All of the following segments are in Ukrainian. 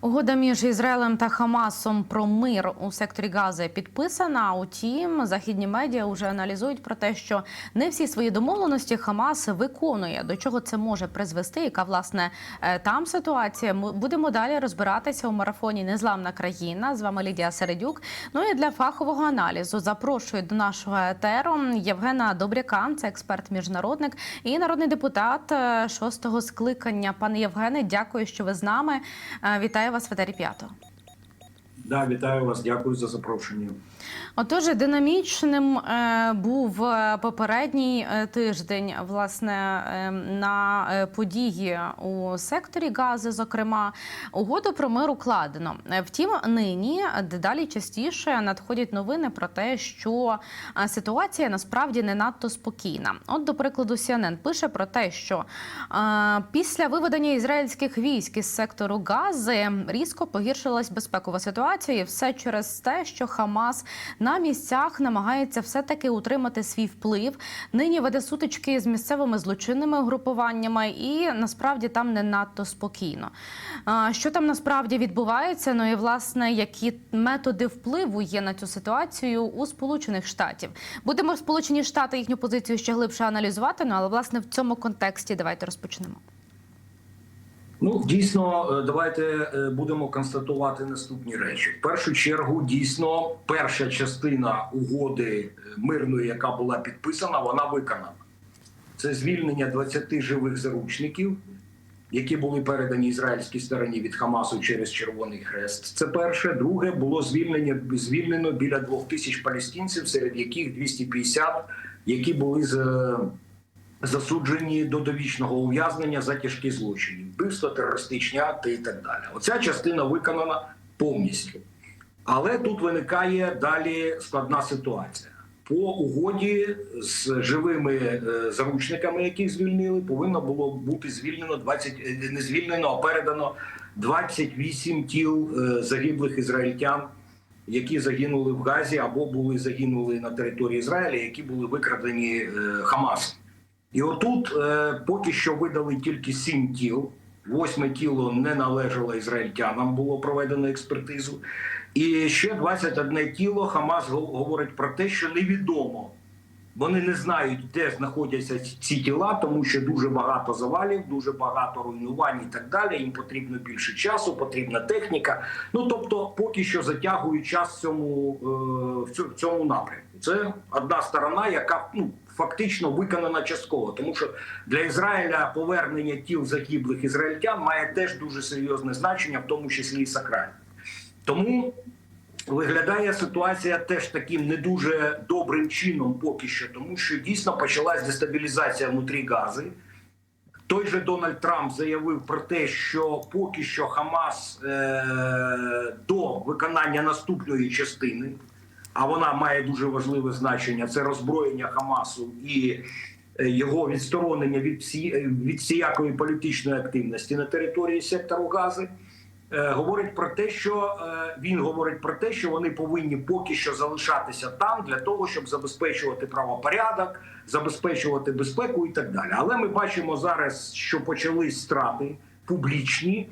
Угода між Ізраїлем та Хамасом про мир у секторі Гази підписана. Утім, західні медіа вже аналізують про те, що не всі свої домовленості Хамас виконує. До чого це може призвести? Яка власне е, там ситуація? Ми будемо далі розбиратися у марафоні Незламна країна. З вами Лідія Середюк. Ну і для фахового аналізу запрошую до нашого етеру Євгена Добряка, це експерт міжнародник і народний депутат е, шостого скликання. Пане Євгене, дякую, що ви з нами. Е, Вітаю вас в п'ятого. Да, вітаю вас, дякую за запрошення. Отож, динамічним е, був е, попередній е, тиждень, власне, е, на події у секторі гази. Зокрема, угоду про мир укладено. Втім, нині дедалі частіше надходять новини про те, що ситуація насправді не надто спокійна. От, до прикладу, CNN пише про те, що після виведення ізраїльських військ із сектору Гази різко погіршилась безпекова ситуація, і все через те, що Хамас на місцях намагається все-таки утримати свій вплив. Нині веде сутички з місцевими злочинними угрупуваннями, і насправді там не надто спокійно. Що там насправді відбувається? Ну і власне які методи впливу є на цю ситуацію у Сполучених Штатів? Будемо Сполучені Штати їхню позицію ще глибше аналізувати. Ну але власне в цьому контексті давайте розпочнемо. Ну дійсно, е, давайте е, будемо констатувати наступні речі. В першу чергу, дійсно, перша частина угоди е, мирної, яка була підписана, вона виконана. Це звільнення 20 живих заручників, які були передані ізраїльській стороні від Хамасу через Червоний Хрест. Це перше. Друге було звільнення звільнено біля двох тисяч палестинців, серед яких 250, які були з засуджені до довічного ув'язнення за тяжкі злочини, вбивства, терористичні акти і так далі. Оця частина виконана повністю. Але тут виникає далі складна ситуація. По угоді з живими е, заручниками, яких звільнили, повинно було бути звільнено 20, е, не звільнено, а передано 28 тіл е, загиблих ізраїльтян, які загинули в Газі або були загинули на території Ізраїля, які були викрадені Хамасом. І отут е, поки що видали тільки сім тіл. Восьме тіло не належало ізраїльтянам, було проведено експертизу. І ще 21 тіло Хамас говорить про те, що невідомо. Вони не знають, де знаходяться ці тіла, тому що дуже багато завалів, дуже багато руйнувань і так далі. Їм потрібно більше часу, потрібна техніка. Ну тобто, поки що затягують час в цьому, е, в цьому, напрямку. Це одна сторона, яка ну фактично виконана частково, тому що для Ізраїля повернення тіл загиблих ізраїльтян має теж дуже серйозне значення, в тому числі і сакральне. Тому виглядає ситуація теж таким не дуже добрим чином, поки що, тому що дійсно почалась дестабілізація внутрі Гази. Той же Дональд Трамп заявив про те, що поки що Хамас е- до виконання наступної частини, а вона має дуже важливе значення: це роззброєння Хамасу і е, його відсторонення від всі, е, від всіякої політичної активності на території сектору Гази. Е, Говорить про те, що він говорить про те, що вони повинні поки що залишатися там для того, щоб забезпечувати правопорядок, забезпечувати безпеку і так далі. Але ми бачимо зараз, що почались страти публічні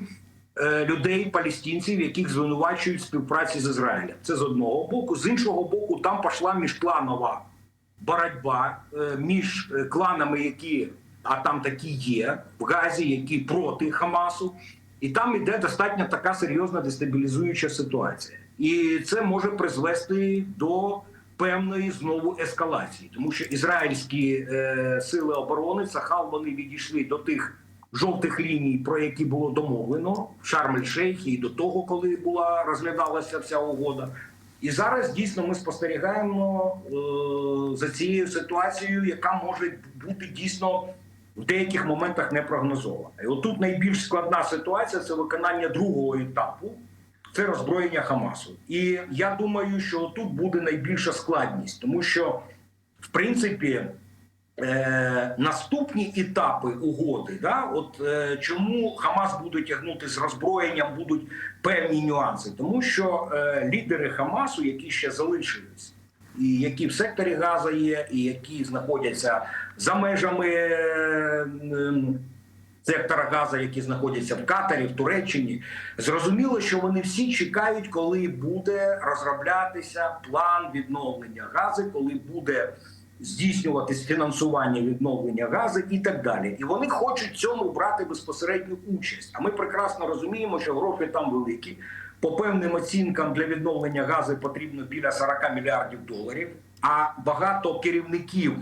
людей, палестинців, яких звинувачують в співпраці з Ізраїлем. Це з одного боку. З іншого боку, там пішла міжкланова боротьба е, між е, кланами, які а там такі є в Газі, які проти Хамасу. І там іде достатньо така серйозна дестабілізуюча ситуація, і це може призвести до певної знову ескалації, тому що ізраїльські е, сили оборони Сахал вони відійшли до тих жовтих ліній, про які було домовлено в Шарм-ель-Шейхі і до того, коли була розглядалася вся угода. І зараз дійсно ми спостерігаємо е, за цією ситуацією, яка може бути дійсно в деяких моментах не прогнозована. І отут найбільш складна ситуація це виконання другого етапу, це роззброєння Хамасу. І я думаю, що тут буде найбільша складність, тому що в принципі. Е, наступні етапи угоди, да, от е, чому Хамас буде тягнути з роззброєнням, будуть певні нюанси, тому що е, лідери Хамасу, які ще залишились, і які в секторі Газа є, і які знаходяться за межами е, сектора Газа, які знаходяться в Катарі, в Туреччині. Зрозуміло, що вони всі чекають, коли буде розроблятися план відновлення газу, коли буде здійснюватись фінансування відновлення газу і так далі. І вони хочуть цьому брати безпосередню участь. А ми прекрасно розуміємо, що гроші там великі. По певним оцінкам для відновлення газу потрібно біля 40 мільярдів доларів. А багато керівників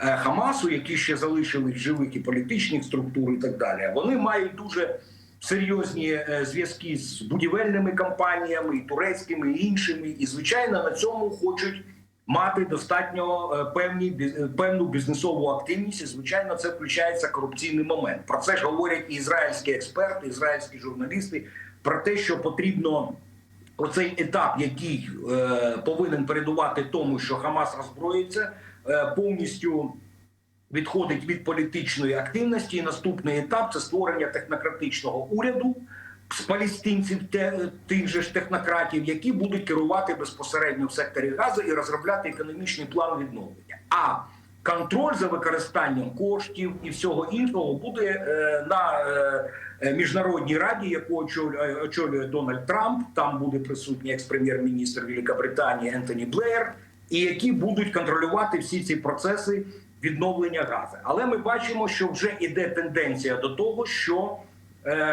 е, Хамасу, які ще залишились живих і політичних структур, і так далі, вони мають дуже серйозні е, зв'язки з будівельними компаніями, і турецькими і іншими. І звичайно на цьому хочуть мати достатньо е, певні е, певну бізнесову активність. І звичайно, це включається корупційний момент. Про це ж говорять і ізраїльські експерти, ізраїльські журналісти про те, що потрібно. Оцей етап, який е, повинен передувати тому, що Хамас роззброїться, е, повністю відходить від політичної активності. І наступний етап це створення технократичного уряду з палестинців, те, тих же ж технократів, які будуть керувати безпосередньо в секторі газу і розробляти економічний план відновлення. А контроль за використанням коштів і всього іншого буде е, на е, е, міжнародній раді, яку очолює, очолює Дональд Трамп. Там буде присутній екс-прем'єр-міністр Великобританії Ентоні Блеєр, і які будуть контролювати всі ці процеси відновлення газу. Але ми бачимо, що вже іде тенденція до того, що е,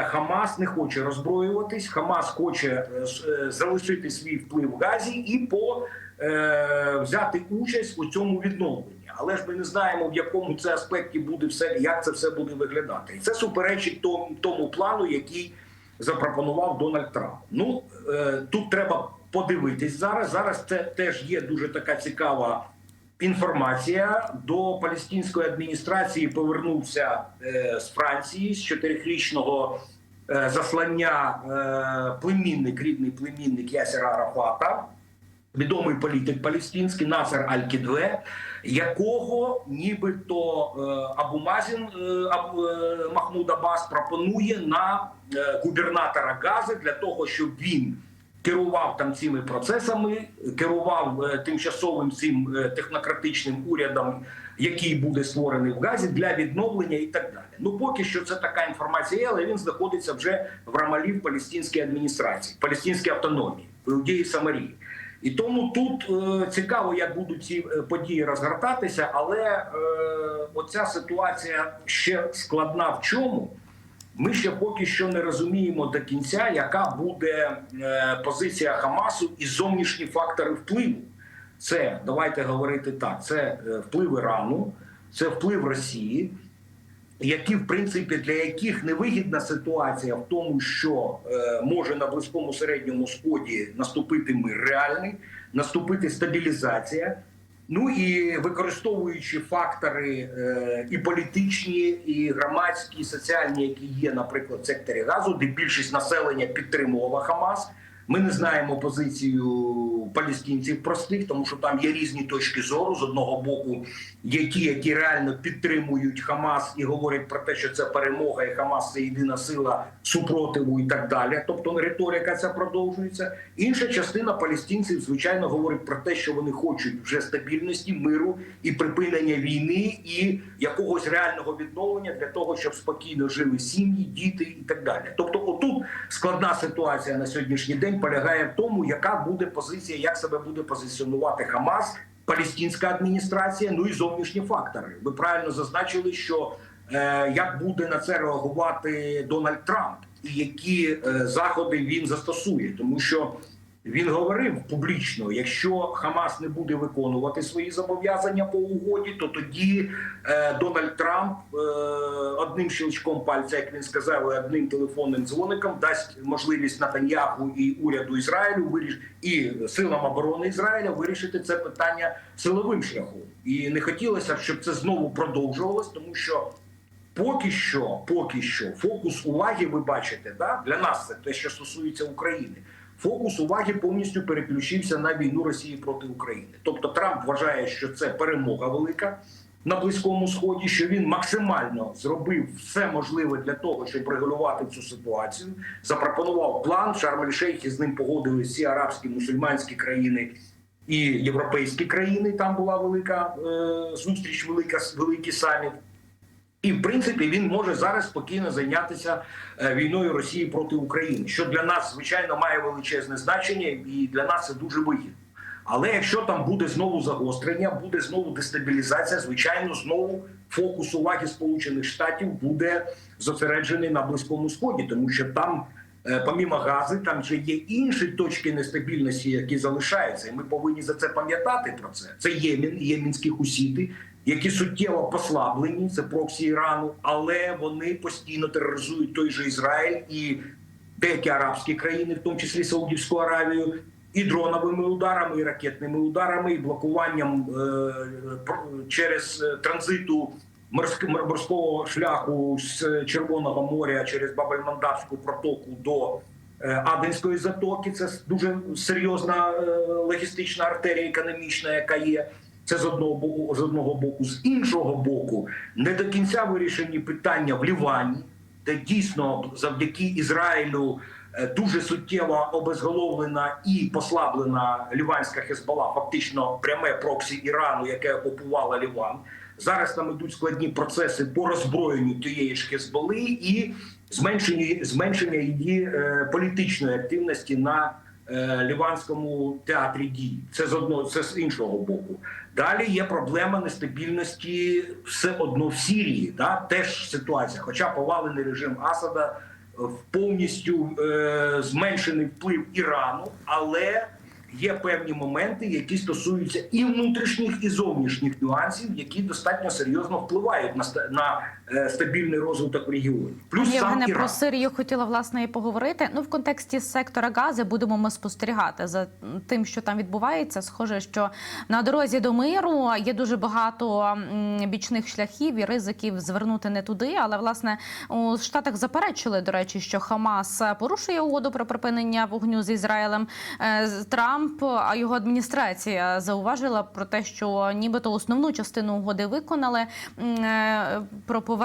Хамас не хоче роззброюватись, Хамас хоче е, е, залишити свій вплив в газі і по е, взяти участь у цьому відновленні. Але ж ми не знаємо, в якому це аспекті буде все, як це все буде виглядати. І це суперечить тому, тому плану, який запропонував Дональд Трамп. Ну е, тут треба подивитись зараз. Зараз це теж є дуже така цікава інформація. До палестинської адміністрації повернувся е, з Франції з чотирихрічного е, заслання е, племінник, рідний племінник Ясера Арафата відомий політик палестинський Насер Аль-Кідве, якого нібито е, Абу е, Махмуд Аббас пропонує на губернатора Гази для того, щоб він керував там цими процесами, керував е, тимчасовим цим е, технократичним урядом, який буде створений в Газі для відновлення і так далі. Ну поки що це така інформація, але він знаходиться вже в Рамалі в палестинській адміністрації, палестинській автономії, в Іудеї Самарії. І тому тут е, цікаво, як будуть ці е, події розгортатися, але е, оця ситуація ще складна в чому? Ми ще поки що не розуміємо до кінця, яка буде е, позиція Хамасу і зовнішні фактори впливу. Це давайте говорити так: це е, вплив Ірану, це вплив Росії, які, в принципі, для яких невигідна ситуація в тому, що е, може на близькому середньому сході наступити мир реальний, наступити стабілізація. Ну і використовуючи фактори е, і політичні, і громадські, і соціальні, які є, наприклад, в секторі газу, де більшість населення підтримувала Хамас. Ми не знаємо позицію палестинців простих, тому що там є різні точки зору. З одного боку, є ті, які реально підтримують Хамас і говорять про те, що це перемога, і Хамас це єдина сила супротиву і так далі. Тобто риторика ця продовжується. Інша частина палестинців, звичайно, говорить про те, що вони хочуть вже стабільності, миру і припинення війни, і якогось реального відновлення для того, щоб спокійно жили сім'ї, діти і так далі. Тобто, отут складна ситуація на сьогоднішній день полягає в тому, яка буде позиція, як себе буде позиціонувати Хамас, палестинська адміністрація, ну і зовнішні фактори. Ви правильно зазначили, що е, як буде на це реагувати Дональд Трамп, і які е, заходи він застосує, тому що. Він говорив публічно: якщо Хамас не буде виконувати свої зобов'язання по угоді, то тоді е, Дональд Трамп е, одним щелчком пальця, як він сказав, одним телефонним дзвоником дасть можливість Натаньяху і уряду Ізраїлю виріш і силам оборони Ізраїля вирішити це питання силовим шляхом. І не хотілося, щоб це знову продовжувалось, тому що. Поки що, поки що, фокус уваги, ви бачите, да? для нас це те, що стосується України. Фокус уваги повністю переключився на війну Росії проти України. Тобто Трамп вважає, що це перемога велика на близькому сході, що він максимально зробив все можливе для того, щоб регулювати цю ситуацію. Запропонував план в Шарм-ель-Шейхі, з ним погодились всі арабські мусульманські країни і європейські країни. Там була велика е, зустріч, велика великий саміт. І в принципі він може зараз спокійно зайнятися е, війною Росії проти України, що для нас звичайно має величезне значення, і для нас це дуже вигідно. Але якщо там буде знову загострення, буде знову дестабілізація, звичайно, знову фокус уваги Сполучених Штатів буде зосереджений на близькому сході, тому що там, е, помімо гази, там ще є інші точки нестабільності, які залишаються, і ми повинні за це пам'ятати про це. Це Ємін, ємінські хусіти, які суттєво послаблені, це проксі Ірану, але вони постійно тероризують той же Ізраїль і деякі арабські країни, в тому числі Саудівську Аравію, і дроновими ударами, і ракетними ударами, і блокуванням е, через е, транзиту морськ- мор- морського шляху з Червоного моря через Бабельмандабську протоку до е, Аденської затоки. Це дуже серйозна е, логістична артерія економічна, яка є. Це з одного боку, з одного боку, з іншого боку, не до кінця вирішені питання в Лівані, де дійсно завдяки Ізраїлю е, дуже суттєво обезголовлена і послаблена ліванська Хезбола, фактично пряме проксі Ірану, яке окупувало Ліван. Зараз там ідуть складні процеси по роззброєнню тієї ж Хезболи і зменшенню зменшення її е, політичної активності на ліванському театрі дій. Це з одного, це з іншого боку. Далі є проблема нестабільності все одно в Сірії. Да? Теж ситуація, хоча повалений режим Асада е, повністю е, зменшений вплив Ірану, але є певні моменти, які стосуються і внутрішніх, і зовнішніх нюансів, які достатньо серйозно впливають на на е, стабільний розвиток в регіоні. Плюс сам Іран. про Сирію хотіла власне і поговорити. Ну, в контексті сектора Гази будемо ми спостерігати за тим, що там відбувається. Схоже, що на дорозі до миру є дуже багато бічних шляхів і ризиків звернути не туди. Але власне у Штатах заперечили, до речі, що Хамас порушує угоду про припинення вогню з Ізраїлем. Е, Трамп, а його адміністрація зауважила про те, що нібито основну частину угоди виконали е, про повернення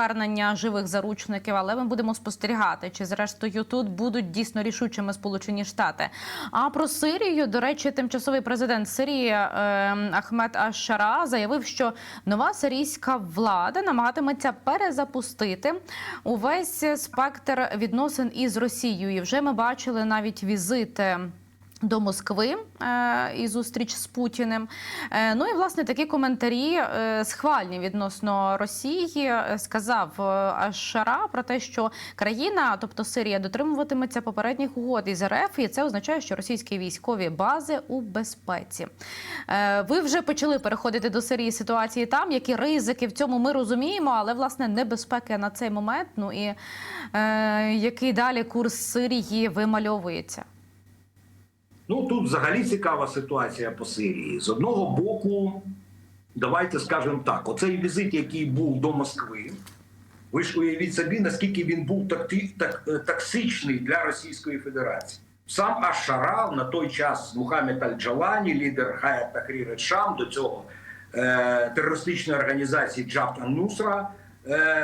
живих заручників, але ми будемо спостерігати, чи зрештою тут будуть дійсно рішучими Сполучені Штати. А про Сирію, до речі, тимчасовий президент Сирії е, Ахмед Аш-Шара заявив, що нова сирійська влада намагатиметься перезапустити увесь спектр відносин із Росією. І вже ми бачили навіть візити. До Москви е, і зустріч з Путіним. Е, ну і власне такі коментарі е, схвальні відносно Росії сказав Аш-Шара про те, що країна, тобто Сирія, дотримуватиметься попередніх угод із РФ, і це означає, що російські військові бази у безпеці. Ви вже почали переходити до Сирії ситуації там, які ризики в цьому ми розуміємо, але власне небезпеки на цей момент. Ну і е, який далі курс Сирії вимальовується. Ну тут взагалі цікава ситуація по Сирії. З одного боку, давайте скажемо так: оцей візит, який був до Москви, ви ж уявіть собі, наскільки він був такти, так, е, токсичний для Російської Федерації. Сам Аш-Шара на той час Мухаммед Аль-Джалані, лідер Хаят Тахрір Шам, до цього е, терористичної організації Джабт Ан-Нусра,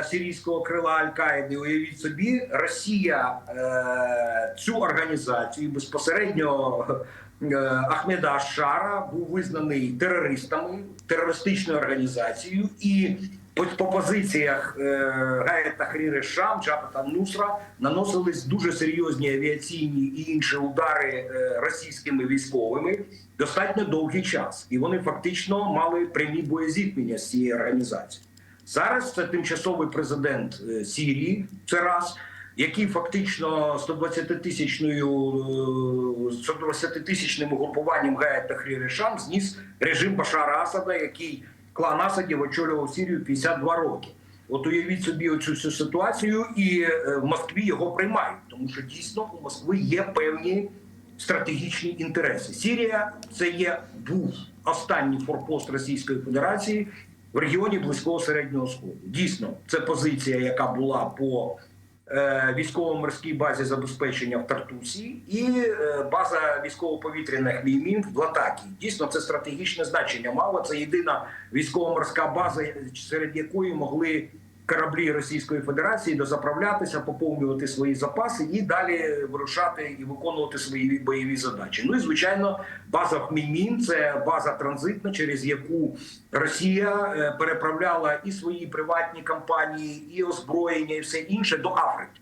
сирійського крила Аль-Каїди. Уявіть собі, Росія е, цю організацію безпосередньо е, Ахмеда Ашара був визнаний терористами, терористичною організацією, і по, по позиціях е, Гая Тахріри Шам, Джабата Нусра наносились дуже серйозні авіаційні і інші удари е, російськими військовими достатньо довгий час, і вони фактично мали прямі боєзіткнення з цією організацією. Зараз це тимчасовий президент е, Сірії. Це раз. Який фактично 120 тисячною 120 тисячним угрупуванням Гая Тахрір Шам зніс режим Башара Асада, який клан Асадів очолював Сірію 52 роки. От уявіть собі оцю всю ситуацію, і е, в Москві його приймають, тому що дійсно у Москви є певні стратегічні інтереси. Сірія це є був останній форпост Російської Федерації в регіоні близького середнього сходу. Дійсно, це позиція, яка була по е, військово-морській базі забезпечення в Тартусі, і е, база військово-повітряних війн в Латакії. Дійсно, це стратегічне значення мало. Це єдина військово-морська база, серед якої могли кораблі Російської Федерації, дозаправлятися, поповнювати свої запаси і далі вирушати і виконувати свої бойові задачі. Ну і звичайно, база Хмельмін – це база транзитна, через яку Росія е, переправляла і свої приватні компанії, і озброєння, і все інше до Африки.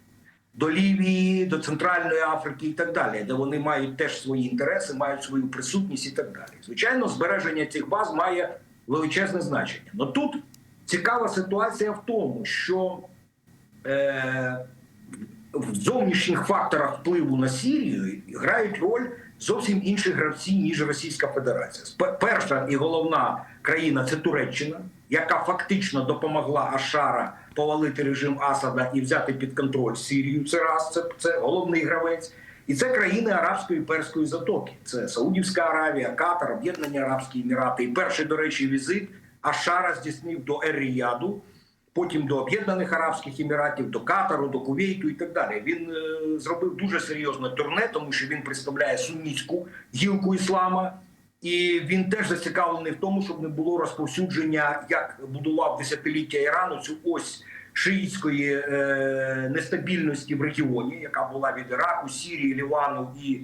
До Лівії, до Центральної Африки і так далі, де вони мають теж свої інтереси, мають свою присутність і так далі. Звичайно, збереження цих баз має величезне значення. Но тут цікава ситуація в тому, що е, в зовнішніх факторах впливу на Сірію грають роль зовсім інші гравці, ніж Російська Федерація. Перша і головна країна це Туреччина, яка фактично допомогла Ашара повалити режим Асада і взяти під контроль Сірію. Це раз, це, це головний гравець. І це країни Арабської і Перської затоки. Це Саудівська Аравія, Катар, Об'єднані Арабські Емірати. І перший, до речі, візит Ашара здійснив до Ер-Ріяду, потім до Об'єднаних Арабських Еміратів, до Катару, до Кувейту і так далі. Він е, зробив дуже серйозне турне, тому що він представляє сунітську гілку іслама. І він теж зацікавлений в тому, щоб не було розповсюдження, як будував десятиліття Ірану цю ось шиїтської е, нестабільності в регіоні, яка була від Іраку, Сірії, Лівану і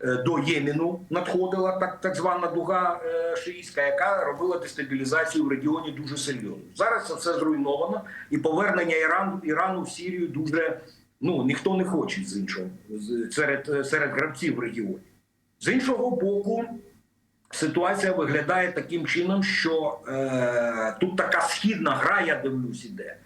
до Ємену надходила так, так звана дуга е, шиїтська, яка робила дестабілізацію в регіоні дуже серйозно. Зараз це все зруйновано, і повернення Ірану Ірану в Сірію дуже ну ніхто не хоче з іншого серед, серед гравців в регіоні. З іншого боку, ситуація виглядає таким чином, що е, тут така східна гра, я дивлюсь, іде.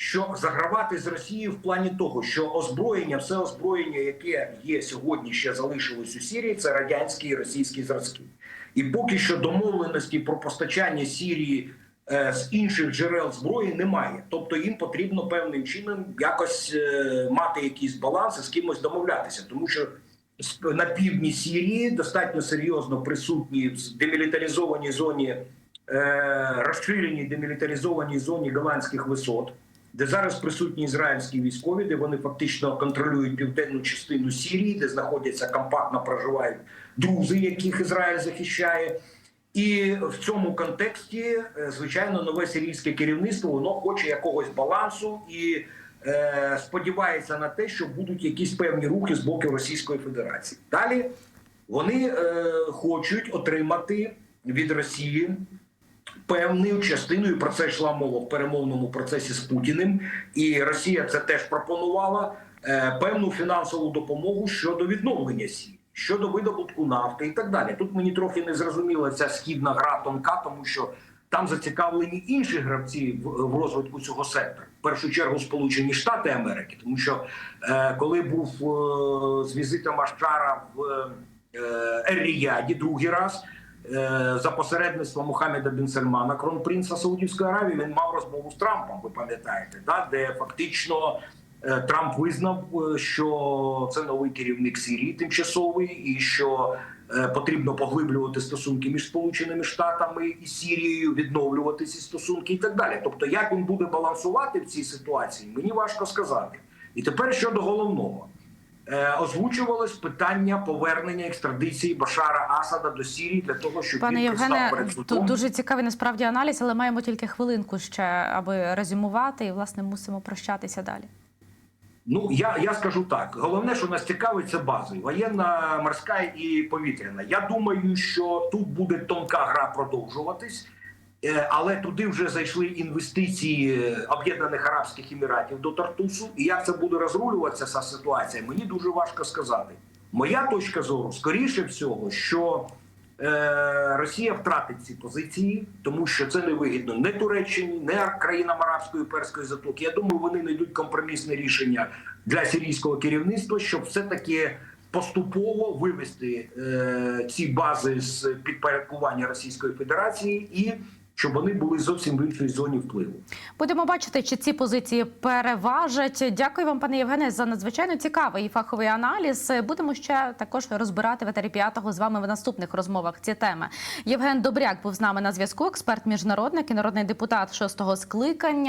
Що загравати з Росією в плані того, що озброєння, все озброєння, яке є сьогодні, ще залишилось у Сірії, це радянські і російські зразки. І поки що домовленості про постачання Сірії е, з інших джерел зброї немає. Тобто їм потрібно певним чином якось е, мати якийсь баланс і з кимось домовлятися, тому що на півдні Сірії достатньо серйозно присутні в демілітаризованій зоні, е, розширеній демілітаризованій зоні голландських висот, де зараз присутні ізраїльські військові, де вони фактично контролюють південну частину Сірії, де знаходяться компактно проживають друзі, яких Ізраїль захищає. І в цьому контексті, е, звичайно, нове сирійське керівництво воно хоче якогось балансу і е, сподівається на те, що будуть якісь певні рухи з боку Російської Федерації. Далі вони е, хочуть отримати від Росії певною частиною. Про це йшла мова в перемовному процесі з Путіним, і Росія це теж пропонувала е, певну фінансову допомогу щодо відновлення Сірії, щодо видобутку нафти і так далі. Тут мені трохи не зрозуміла ця східна гра тонка, тому що там зацікавлені інші гравці в, розвитку цього сектора. В першу чергу Сполучені Штати Америки, тому що е, коли був е, з візитом Ашара в е, Ер-Ріяді другий раз. Е, За посередництвом Мухаммеда Бін Сальмана, кронпринца Саудівської Аравії, він мав розмову з Трампом. Ви пам'ятаєте, да? де фактично е, Трамп визнав, е, що це новий керівник Сирії тимчасовий, і що потрібно поглиблювати стосунки між Сполученими Штатами і Сірією, відновлювати ці стосунки і так далі. Тобто, як він буде балансувати в цій ситуації, мені важко сказати. І тепер щодо головного. Е, Озвучувалось питання повернення екстрадиції Башара Асада до Сірії для того, щоб Пане він Євгене, перед тут дуже цікавий насправді аналіз, але маємо тільки хвилинку ще, аби резюмувати, і власне мусимо прощатися далі. Ну я, я скажу так: головне, що нас цікавить, це бази воєнна, морська і повітряна. Я думаю, що тут буде тонка гра продовжуватись. Е, Але туди вже зайшли інвестиції Об'єднаних Арабських Еміратів до Тартусу. І як це буде розрулюватися ця ситуація, мені дуже важко сказати. Моя точка зору, скоріше всього, що е, Росія втратить ці позиції, тому що це не вигідно не Туреччині, не країнам Арабської Перської затоки. Я думаю, вони знайдуть компромісне рішення для сирійського керівництва, щоб все-таки поступово вивести е, ці бази з підпорядкування Російської Федерації і щоб вони були зовсім в іншій зоні впливу. Будемо бачити, чи ці позиції переважать. Дякую вам, пане Євгене, за надзвичайно цікавий і фаховий аналіз. Будемо ще також розбирати в етері п'ятого з вами в наступних розмовах ці теми. Євген Добряк був з нами на зв'язку. Експерт міжнародник і народний депутат шостого скликання.